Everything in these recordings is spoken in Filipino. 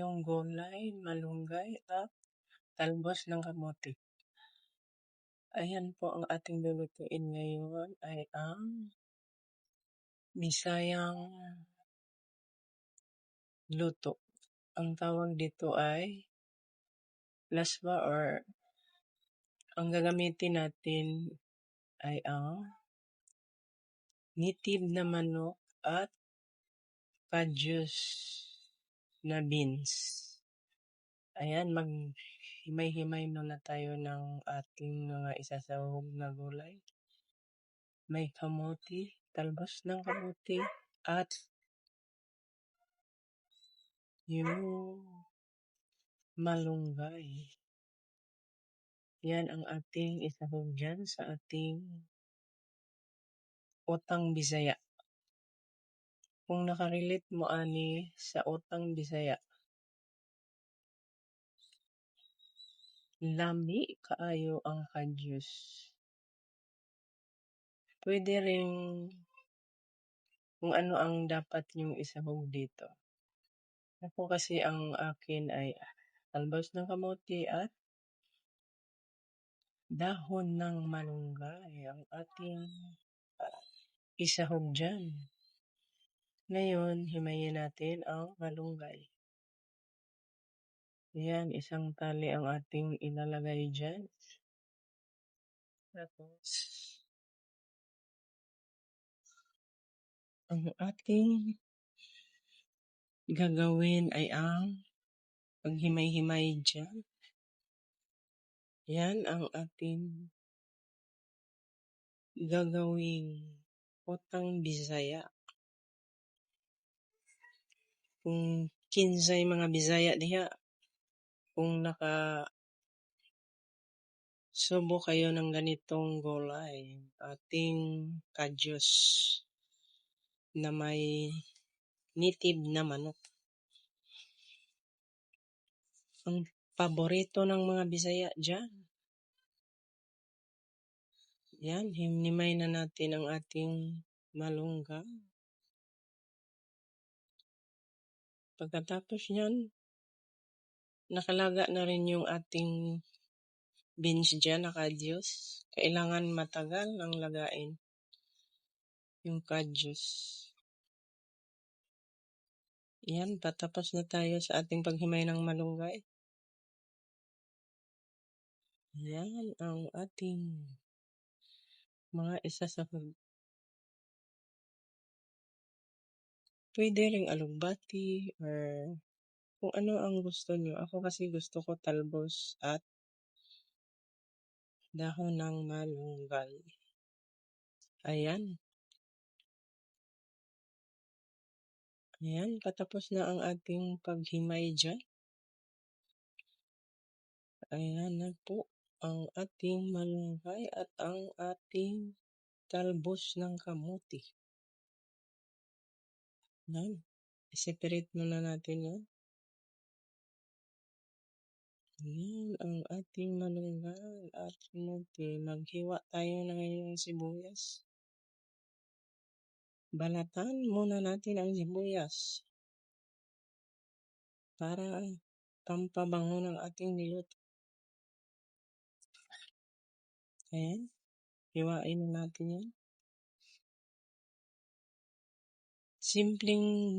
Tayong gulay, malunggay at talbos ng kamote. Ayan po ang ating lulutuin ngayon ay ang Bisayang luto. Ang tawag dito ay laswa or ang gagamitin natin ay ang native na manok at kadyus na beans. Ayan, maghimay-himay muna tayo ng ating mga isasahog na gulay. May kamote, talbos ng kamote, at yung malunggay. Yan ang ating isahog dyan sa ating utang bisaya. Kung nakarelate mo ani sa utang bisaya, lami kaayo ang kadyus. Pwede rin kung ano ang dapat yung isahog dito. Ako kasi ang akin ay talbos ng kamote at dahon ng malunggay ang ating isahog dyan. Ngayon, himayin natin ang malunggay. Yan, isang tali ang ating ilalagay dyan. Tapos, ang ating gagawin ay ang paghimay-himay dyan. Yan ang ating gagawing potang bisaya. Kung kinsay mga bisaya diha, kung naka subo kayo ng ganitong gulay, ating kadyos na may native na manok. Ang paborito ng mga Bisaya dyan. Yan, hinimay na natin ang ating malunggay. Pagkatapos yan, nakalaga na rin yung ating beans dyan, nakadyos. Kailangan matagal ang lagain yung kadyos. Yan, patapos na tayo sa ating paghimay ng malunggay. Yan ang ating mga isasahog. Pwede ring alugbati or kung ano ang gusto nyo. Ako kasi gusto ko talbos at dahon ng malunggay. Ayan. Ayan, patapos na ang ating paghimay dyan. Ayan na po ang ating malunggay at ang ating talbos ng kamuti. Ayan, separate muna natin yan. Ayan ang ating at kamuti. Maghiwa tayo na ngayon sibuyas. Balatan muna natin ang sibuyas para pampabango ng ating niluto. Ayan. Hiwain na natin yan. Simpleng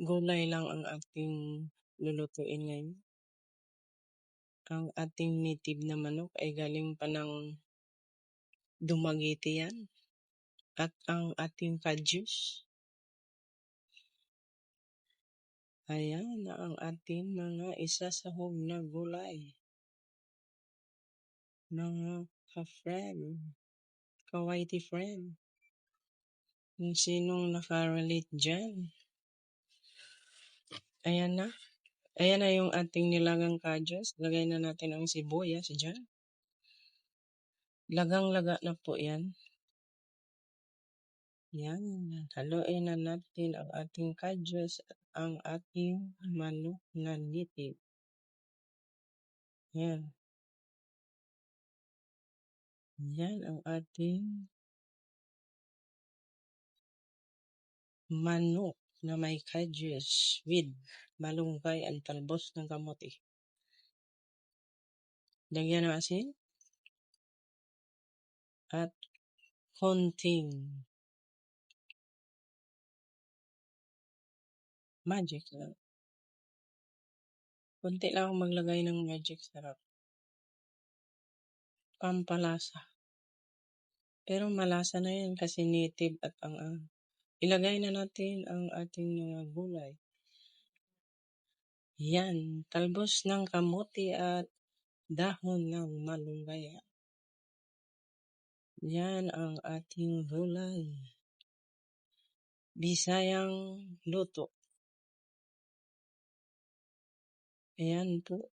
gulay lang ang ating lulutuin ngayon. Ang ating native na manok ay galing pa ng Dumaguete yan at ang ating kadyus. Ayan na ang ating mga isasahog na gulay. Mga ka-friend, ka-whitey friend. Kung sinong nakarelate dyan. Ayan na. Ayan na yung ating nilagang kadyos. Lagay na natin ang sibuyas dyan. Lagang-laga na po yan. Yan, haluin na natin ang ating kadyos at ang ating manok na native. Yan. Yan ang ating manok na may kadyes with malunggay at talbos ng kamote. Lagyan ng asin at konting magic lang. Konti lang ako maglagay ng magic sarap. Pampalasa. Pero malasa na yan kasi native at ang ang. Ilagay na natin ang ating mga gulay. Yan, talbos ng kamote at dahon ng malunggay. Yan ang ating gulay. Bisayang luto. Ayan po.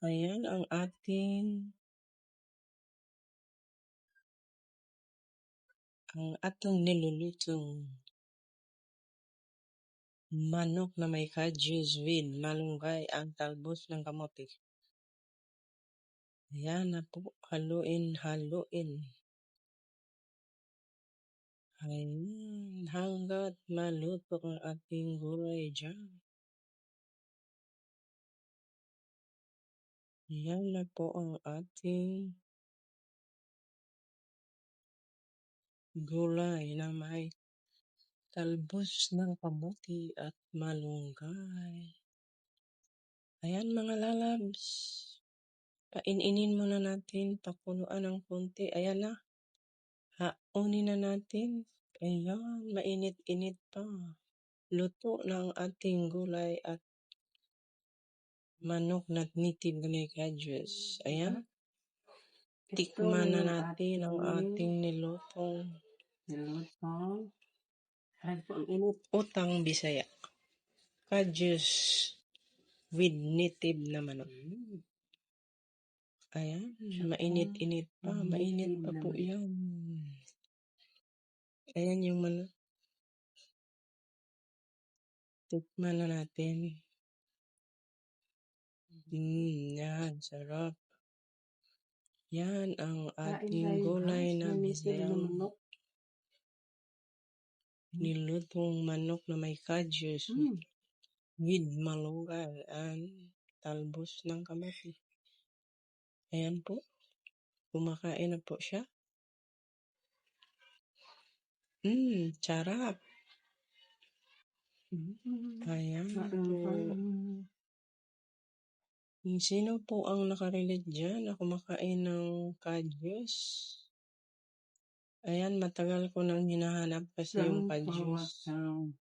Ayan ang ating ang atong nilulutong manok na may kadyes with malunggay ang talbos ng kamote. Ayan na po. Haluin, haluin. Ayan. Hanggat maluto ang ating gulay dyan. Yan na po ang ating gulay na may talbos ng kamote at malunggay. Ayan mga lalabs. Paininin muna natin, pakuluan ng konti. Ayan na. Haunin na natin. Ayan, mainit-init pa. Luto ng ating gulay at manok na native na may kadyes. Ayan. Tikman na natin ang ating nilutong nilutong init utang bisaya. Kadyes with native na manok. Ayan, mainit-init pa. Mainit pa po yan. Ayan yung manok. Tikman na natin. Mm, yan, sarap. Yan ang ating gulay na bisayang nilutong manok na may kadyes Mm. with malunggay and talbos ng kamote. Ayan po. Kumakain na po siya. Mm, sarap. Mm. Ayan po. Mm. Sino po ang nakarelate dyan na kumakain ng kadyes? Ayan, matagal ko nang hinahanap kasi yung kadyes. pawasang